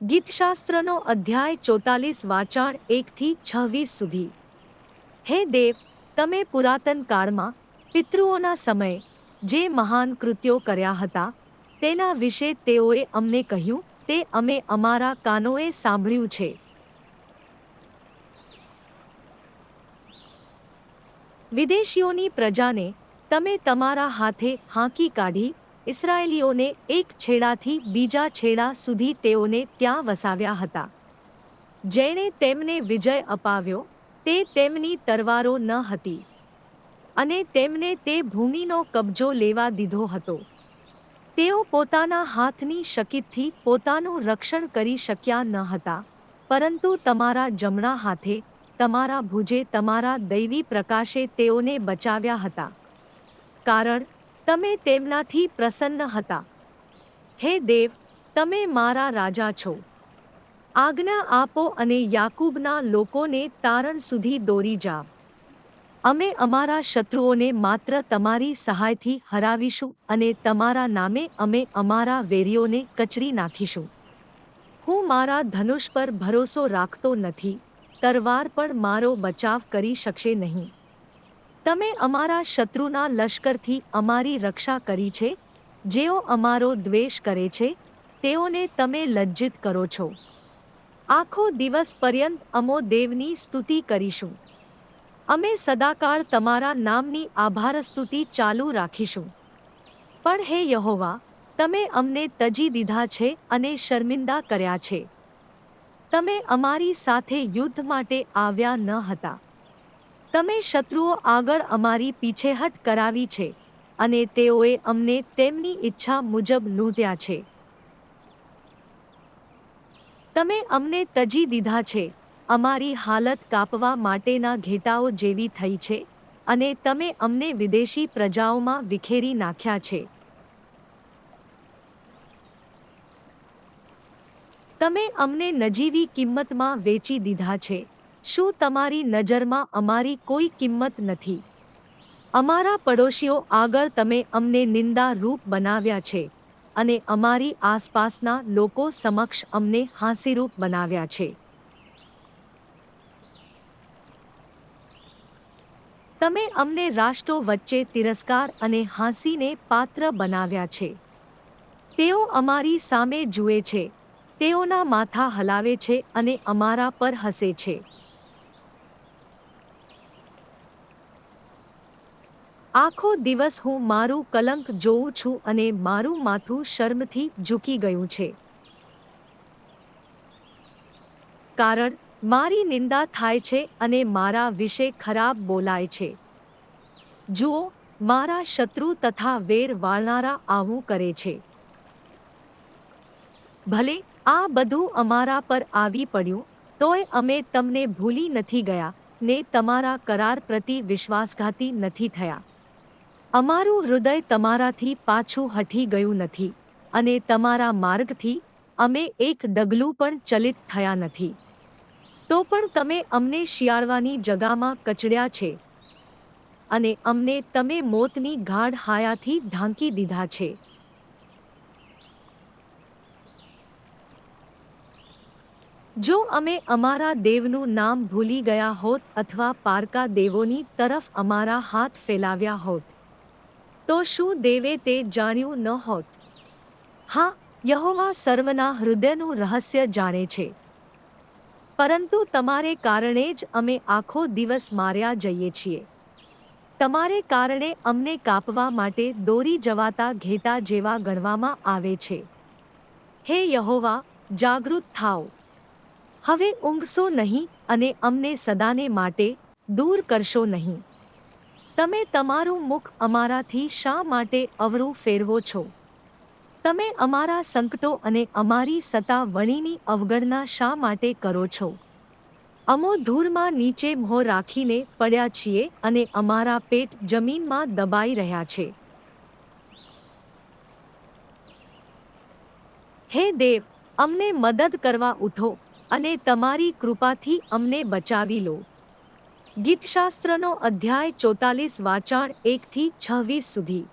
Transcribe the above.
ગીતશાસ્ત્રનો અધ્યાય ચોતાલીસ વાચાણ એકથી છવ્વીસ સુધી. હે દેવ, તમે પુરાતન કાળમાં પિતૃઓના સમયે જે મહાન કૃત્યો કર્યા હતા, તેના વિશે તેઓએ અમને કહ્યું, તે અમે અમારા કાનોએ સાંભળ્યું છે. વિદેશીઓની પ્રજાને તમે તમારા હાથે હાંકી કાઢી ઇસરાયેલીઓને એક છેડાથી બીજા છેડા સુધી તેઓને ત્યાં વસાવ્યા હતા. જેણે તેમને વિજય અપાવ્યો, તે તેમની તરવારો ન હતી. અને તેમને તે ભૂમિનો કબજો લેવા દીધો હતો. તેઓ પોતાના હાથની શકીતથી પોતાનું રક્ષણ કરી શક્યા ન હતા, પરંતુ તમારા જમણા હાથે, તમારા ભુજે તમારા દૈવી પ્રકાશે તેઓને બચાવ્યા હતા. કારણ તમે તેમનાથી પ્રસન્ન હતા. હે દેવ, તમે મારા રાજા છો. આજ્ઞા આપો અને યાકૂબના લોકોને તારણ સુધી દોરી જાવ અમે અમારા શત્રુઓને માત્ર તમારી સહાયથી હરાવીશું અને તમારા નામે અમે અમારા વેરીઓને કચરી નાખીશું. હું મારા ધનુષ પર ભરોસો રાખતો નથી તરવાર પણ મારો બચાવ કરી શકશે નહીં. તમે અમારા શત્રુના લશ્કરથી અમારી રક્ષા કરી છે, જેઓ અમારો દ્વેષ કરે છે, તેઓને તમે લજ્જિત કરો છો. આખો દિવસ પર્યંત અમો દેવની સ્તુતિ કરીશું. અમે સદાકાળ તમારા નામની આભાર સ્તુતિ ચાલુ રાખીશું. પણ હે યહોવા, તમે અમને તજી દીધા છે અને શર્મિંદા કર્યા છે. તમે અમારી સાથે યુદ્ધ માટે આવ્યા ન હતા. તમે શત્રુઓ આગળ અમારી પીછેહટ કરાવી છે અને તેઓએ અમને તેમની ઈચ્છા મુજબ લૂંટ્યા છે. તમે અમને તજી દીધા છે, અમારી હાલત કાપવા માટેના ઘેટાઓ જેવી થઈ છે અને તમે અમને વિદેશી પ્રજાઓમાં વિખેરી નાખ્યા છે. તમે અમને નજીવી કિંમતમાં વેચી દીધા છે શું તમારી નજરમાં અમારી કોઈ કિંમત નથી? અમારા પડોશીઓ આગળ તમે અમને નિંદા રૂપ બનાવ્યા છે અને અમારી આસપાસના લોકો સમક્ષ અમને હાંસીરૂપ બનાવ્યા છે. તમે અમને રાષ્ટ્રો વચ્ચે તિરસ્કાર અને હાંસીને પાત્ર બનાવ્યા છે. તેઓ અમારી સામે જુએ છે, તેઓના માથા હલાવે છે અને અમારા પર હસે છે. આખો દિવસ હું મારું કલંક જોઉં છું અને મારું માથું શર્મથી ઝૂકી ગયું છે. કારણ, મારી નિંદા થાય છે અને મારા વિશે ખરાબ બોલાય છે. જુઓ, મારા શત્રુ તથા વેર વાળનારા આવું કરે છે. ભલે, આ બધું અમારા પર આવી પડ્યું, તોય અમે તમને ભૂલી નથી ગયા, ને તમારા કરાર પ્રતિ વિશ્વાસઘાતી નથી થયા. અમારું હૃદય તમારાથી પાછું હટી ગયું નથી અને તમારા માર્ગથી અમે એક ડગલું પણ ચલિત થયા નથી. તો પણ તમે અમને શિયાળવાની જગામાં કચડ્યા છે અને અમને તમે મોતની ગાઢ હાયાથી ઢાંકી દીધા છે. જો અમે અમારા દેવનું નામ ભૂલી ગયા હોત અથવા પારકા દેવોની તરફ અમારા હાથ ફેલાવ્યા હોત તો શું દેવે તે જાણ્યું ન હોત? હા, યહોવા સર્વના હૃદયનું રહસ્ય જાણે છે. પરંતુ તમારે કારણે જ અમે આખો દિવસ માર્યા જઈએ છીએ. તમારે કારણે અમને કાપવા માટે દોરી જવાતા ઘેટા જેવા ગણવામાં આવે છે. હે યહોવા, જાગૃત થાઓ. હવે ઊંઘશો નહીં અને અમને સદાને માટે દૂર કરશો નહીં. તમે તમારું મુખ અમારાથી શા માટે અવરું ફેરવો છો? તમે અમારા સંકટો અને અમારી સત્તા વણીની અવગણના શા માટે કરો છો? અમો ધૂળમાં નીચે મોં રાખીને પડ્યા છીએ અને અમારા પેટ જમીનમાં દબાઈ રહ્યા છે. હે દેવ, અમને મદદ કરવા ઉઠો અને તમારી કૃપાથી અમને બચાવી લો. ગીતશાસ્ત્રનો અધ્યાય ચોતાલીસ વાચાણ એકથી છવ્વીસ સુધી.